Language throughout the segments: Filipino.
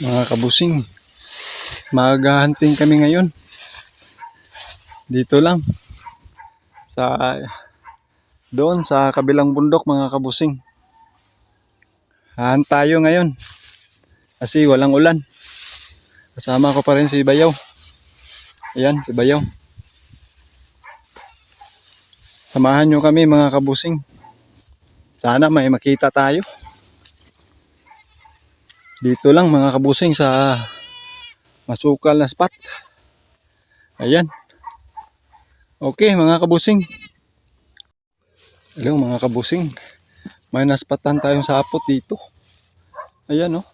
Mga kabusing, maghahunting kami ngayon. Dito lang. Sa doon sa kabilang bundok mga kabusing. Hahan tayo ngayon. Kasi walang ulan. Kasama ko pa rin si Bayaw. Ayan, si Bayaw. Samahan nyo kami mga kabusing. Sana may makita tayo. Dito lang mga kabusing sa masukal na spot. Ayan. Okay mga kabusing. Hello mga kabusing. May naspatan tayong sapot dito. Ayan oh.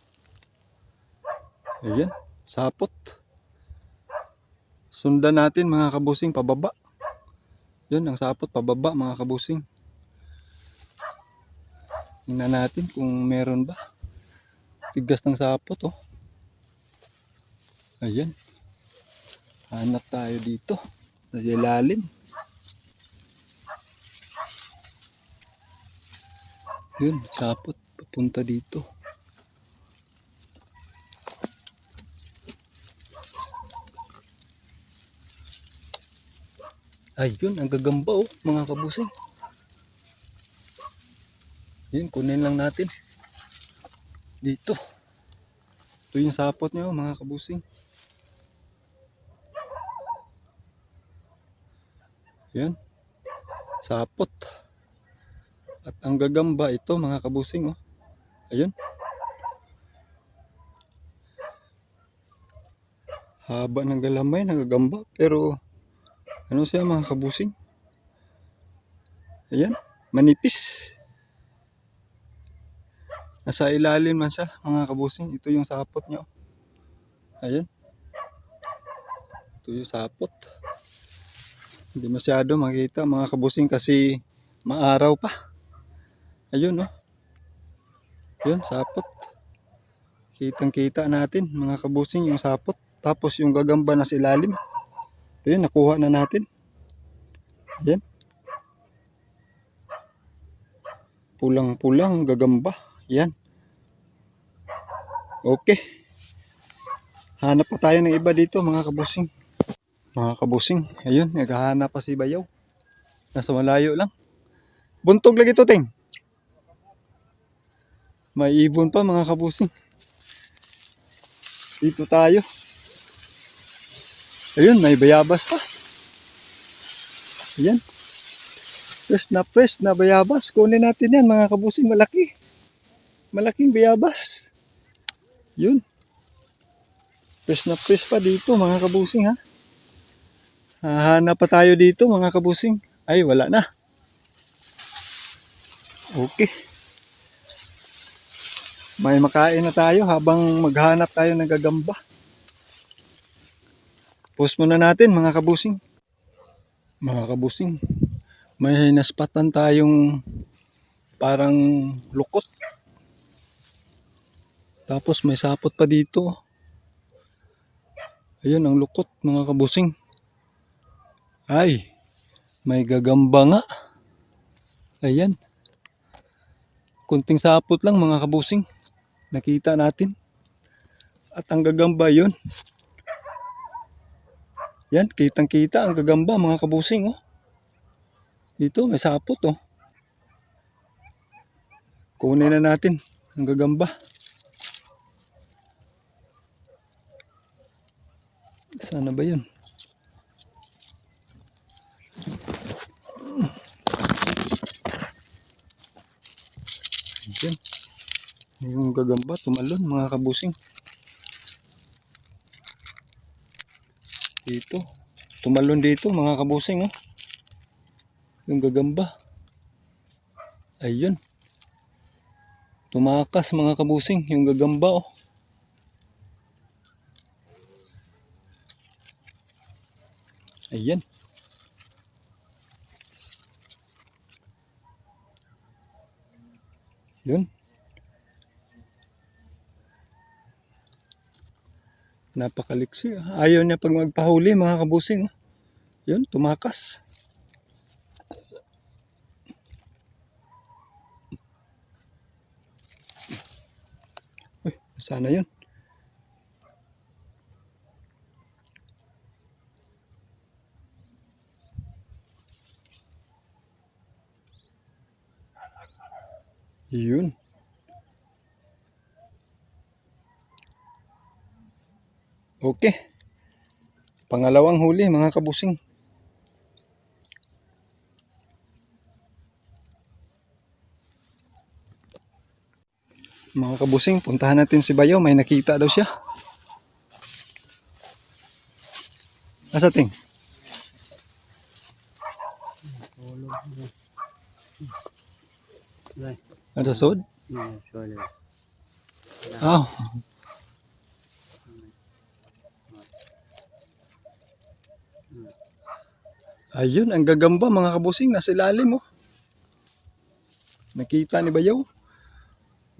Ayan. Sapot. Sundan natin mga kabusing pababa. Yan ang sapot pababa mga kabusing. Tingnan natin kung meron ba. Tigas ng sapot oh. Ayan. Hanap tayo dito. Sa ilalim. Yun, sapot. Papunta dito. Ayun, ang gagamba oh, mga kabusing. Yun, kunin lang natin. Dito. Ito yung sapot niya, oh, mga kabusing. Yan. Sapot. At ang gagamba ito, mga kabusing, oh. Ayun. Haba ng galamay, nagagamba. Pero, ano siya mga kabusing? Ayan, manipis. Nasa ilalim man siya, mga kabusing. Ito yung sapot niya. oh. Ayan. Ito yung sapot. Hindi masyado makita mga kabusing kasi maaraw pa. Ayun oh. Yun, sapot. Kitang kita natin mga kabusing yung sapot. Tapos yung gagamba na sa ilalim. Ito yun, nakuha na natin. Ayan. Pulang-pulang gagamba. Yan. Okay. Hanap pa tayo ng iba dito mga kabusing. Mga kabusing. Ayun, naghahanap pa si Bayaw. Nasa malayo lang. Buntog lagi to, Ting. May ibon pa mga kabusing. Dito tayo. Ayun, may bayabas pa. Ayan. Fresh na fresh na bayabas. Kunin natin yan mga kabusing. Malaki. Malaking bayabas. Yun. Fresh na fresh pa dito mga kabusing ha. Hahanap pa tayo dito mga kabusing. Ay, wala na. Okay. May makain na tayo habang maghanap tayo ng gagamba. Post muna natin mga kabusing. Mga kabusing, may naspatan tayong parang lukot. Tapos may sapot pa dito. Ayun ang lukot mga kabusing. Ay, may gagamba nga. Ayan. Kunting sapot lang mga kabusing. Nakita natin. At ang gagamba yun. Yan, kitang kita ang gagamba mga kabusing oh. Dito may sapot oh. Kunin na natin ang gagamba. Sana ba yun? Ayan. Yung gagamba tumalon mga kabusing. Dito. Tumalon dito mga kabusing oh. Yung gagamba. Ayun. Tumakas mga kabusing yung gagamba oh. Ayan. Yun. Napakaliksi. Ayaw niya pag magpahuli mga kabusing. oh. Yun, tumakas. Uy, sana yun. Yun. Okay. Pangalawang huli mga kabusing. Mga kabusing, puntahan natin si Bayaw. May nakita daw siya. Asa ting? Ada sod? Yeah, surely. Ah. Ayun, ang gagamba mga kabusing. Nasa ilalim oh. Nakita ni Bayaw.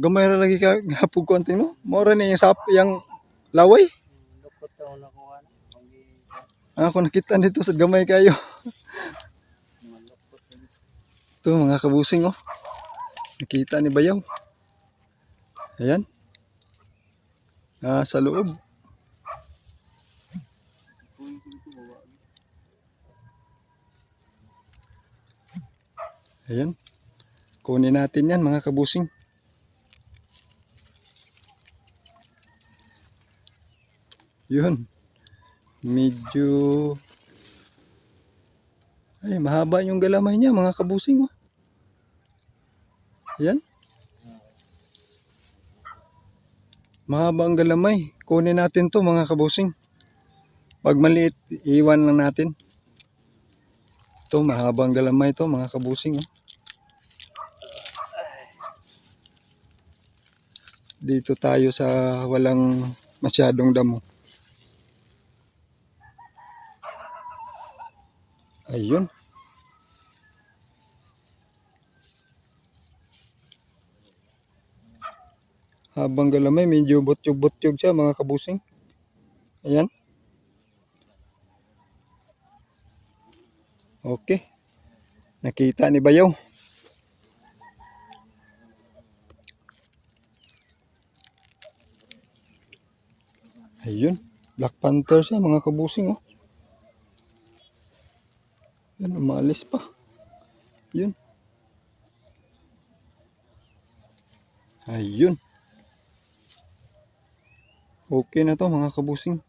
Gamay ra lagi ka gapog konti no. Mora ni yung sap yang laway. Ako nakita dito sa gamay kayo. Ito mga kabusing oh. Nakita ni Bayaw. Ayan. Ah, sa loob. Ayan. Kunin natin yan mga kabusing. Yun. Medyo ay mahaba yung galamay niya mga kabusing oh. Ayan. Mahaba ang galamay. Kunin natin to mga kabusing. Pag maliit, iwan lang natin. Ito, mahaba ang galamay to mga kabusing. Oh. Dito tayo sa walang masyadong damo. Ayun. Habang galamay, medyo butyog-butyog siya mga kabusing. Ayan. Okay. Nakita ni Bayaw. Ayun. Black Panther siya mga kabusing oh. Yan, umalis pa. Yun. Ayun. Okay na to mga kabusing.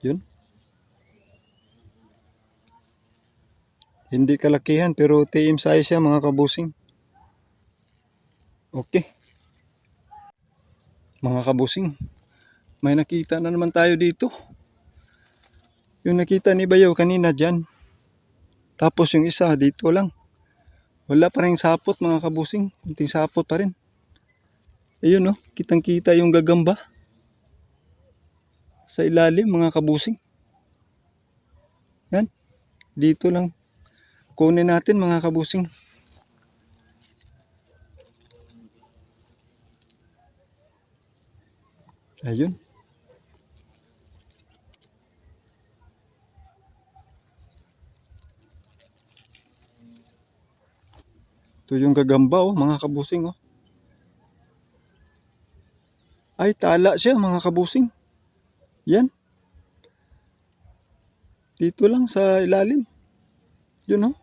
Yun. Hindi kalakihan pero TM size siya mga kabusing. Okay. Mga kabusing. May nakita na naman tayo dito. Yung nakita ni Bayaw kanina dyan. Tapos yung isa dito lang. Wala pa rin sapot mga kabusing. Kunting sapot pa rin. Ayun no, kitang kita yung gagamba. Sa ilalim mga kabusing. Yan. Dito lang. Kunin natin mga kabusing. Ayun. Ito yung gagamba oh, mga kabusing oh. Ay, tala siya mga kabusing. Yan. Dito lang sa ilalim. Yun oh.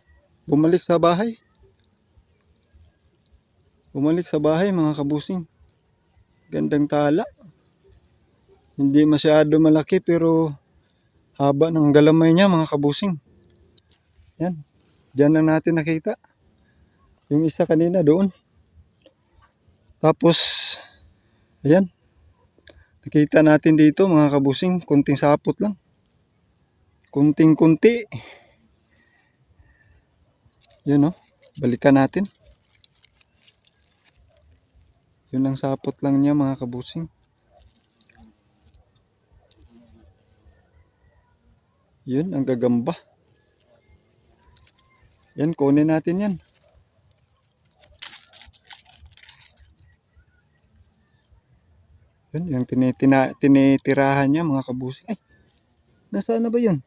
Bumalik sa bahay. Bumalik sa bahay mga kabusing. Gandang tala. Hindi masyado malaki pero haba ng galamay niya mga kabusing. Yan. Diyan na natin nakita. Yung isa kanina doon. Tapos, ayan. Nakita natin dito mga kabusing, kunting sapot lang. Kunting-kunti. Yun o, balikan natin. Yun ang sapot lang niya mga kabusing. Yun, ang gagamba. Yan, kunin natin yan. Yun, yung tinitina, tinitirahan niya mga kabusi. Ay, nasaan na ba yun?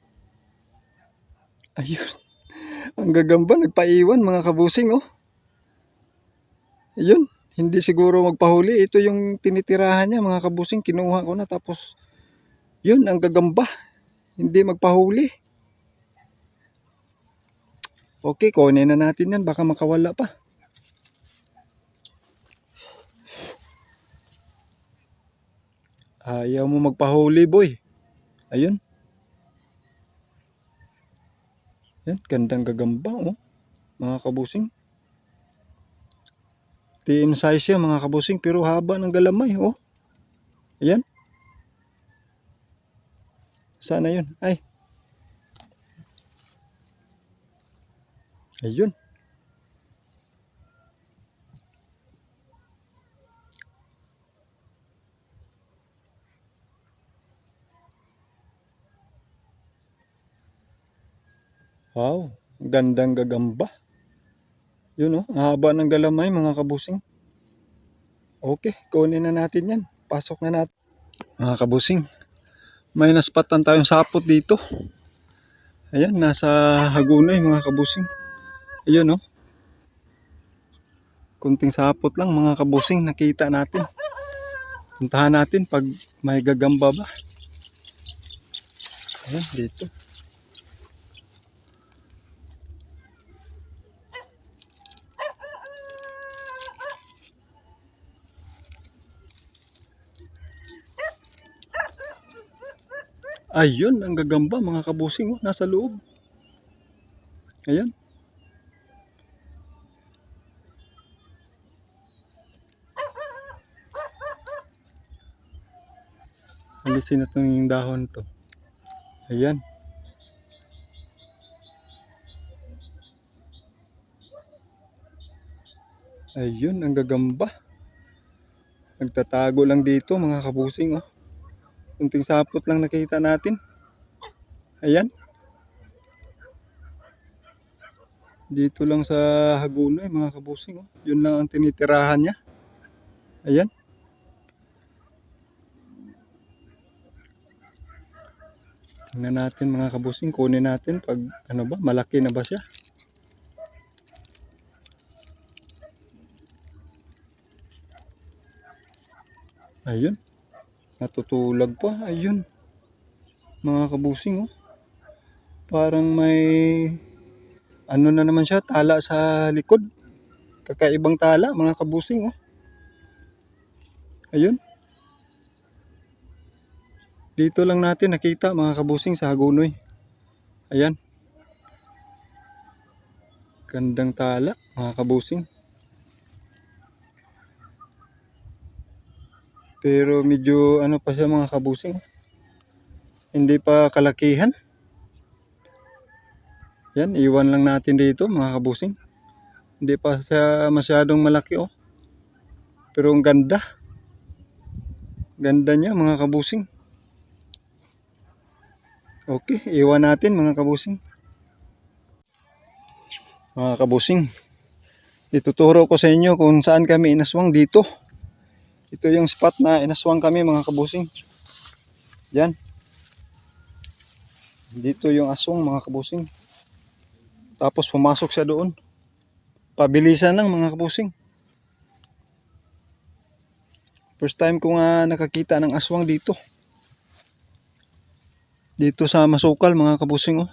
Ayun. Ang gagamba, nagpaiwan mga kabusing, oh. Ayun, hindi siguro magpahuli. Ito yung tinitirahan niya mga kabusing. Kinuha ko na tapos, yun, ang gagamba. Hindi magpahuli. Okay, kunin na natin yan. Baka makawala pa. Ayaw mo magpahuli, boy. Ayun. Yan, gandang gagamba, oh. Mga kabusing. Team size yan, mga kabusing, pero haba ng galamay, oh. Ayan. Sana yun? Ay. Ayun. Wow, gandang gagamba. Yun oh, haba ng galamay mga kabusing. Okay, kunin na natin yan. Pasok na natin. Mga kabusing, may naspatan tayong sapot dito. Ayan, nasa Hagunay mga kabusing. Ayan oh. Kunting sapot lang mga kabusing nakita natin. Puntahan natin pag may gagamba ba. Ayan, dito. Ayun, ang gagamba mga kabusing oh, nasa loob. Ayan. Alisin na itong dahon to. Ayan. Ayun, ang gagamba. Nagtatago lang dito mga kabusing oh. Kunting sapot lang nakita natin. Ayan. Dito lang sa Hagunoy mga kabusing. Oh. Yun lang ang tinitirahan niya. Ayan. Tingnan natin mga kabusing. Kunin natin pag ano ba, malaki na ba siya. Ayun. Natutulog pa. Ayun. Mga kabusing oh. Parang may ano na naman siya, tala sa likod. Kakaibang tala, mga kabusing oh. Ayun. Dito lang natin nakita mga kabusing sa Hagunoy. Ayan. Gandang tala, mga kabusing. Pero medyo ano pa siya mga kabusing. Hindi pa kalakihan. Yan, iwan lang natin dito mga kabusing. Hindi pa siya masyadong malaki oh. Pero ang ganda. Ganda niya mga kabusing. Okay, iwan natin mga kabusing. Mga kabusing. Ituturo ko sa inyo kung saan kami inaswang dito. Ito yung spot na inaswang kami mga kabusing. Yan. Dito yung aswang mga kabusing. Tapos pumasok siya doon. Pabilisan lang mga kabusing. First time ko nga nakakita ng aswang dito. Dito sa Masukal mga kabusing oh.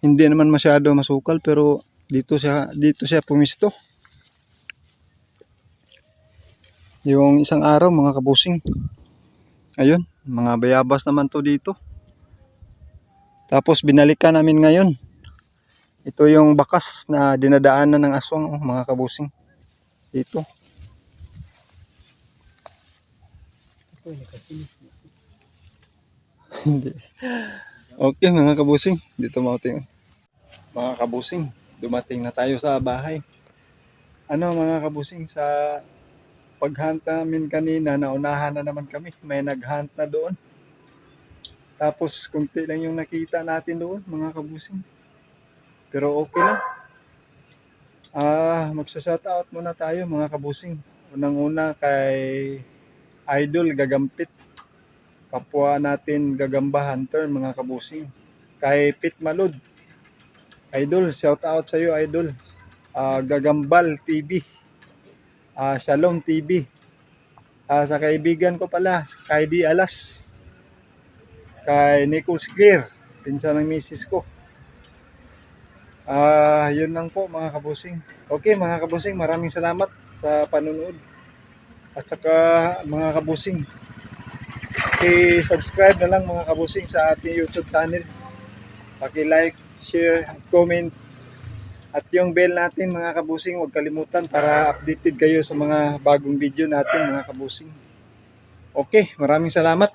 Hindi naman masyado masukal pero dito siya dito siya pumisto. Yung isang araw mga kabusing. Ayun, mga bayabas naman to dito. Tapos binalikan namin ngayon. Ito yung bakas na dinadaanan ng aswang oh, mga kabusing. Dito. Hindi. Okay mga kabusing, dito mauting. Mga kabusing, dumating na tayo sa bahay. Ano mga kabusing, sa paghunt namin kanina, naunahan na naman kami. May naghunt na doon. Tapos kunti lang yung nakita natin doon, mga kabusing. Pero okay lang. Ah, magsa-shoutout muna tayo mga kabusing. Unang-una kay Idol Gagampit. Kapwa natin Gagamba Hunter mga kabusing. Kay Pit Malud. Idol, shoutout sa iyo Idol. Ah, Gagambal TV. Ah, Shalom TV. Ah, sa kaibigan ko pala, kay Di Alas. Kay Nichols Clear, pinsan ng misis ko. Ah, yun lang po mga kabusing. Okay mga kabusing, maraming salamat sa panunood. At saka mga kabusing, i-subscribe na lang mga kabusing sa ating YouTube channel. Paki-like, share, comment. At yung bell natin mga kabusing, huwag kalimutan para updated kayo sa mga bagong video natin mga kabusing. Okay, maraming salamat.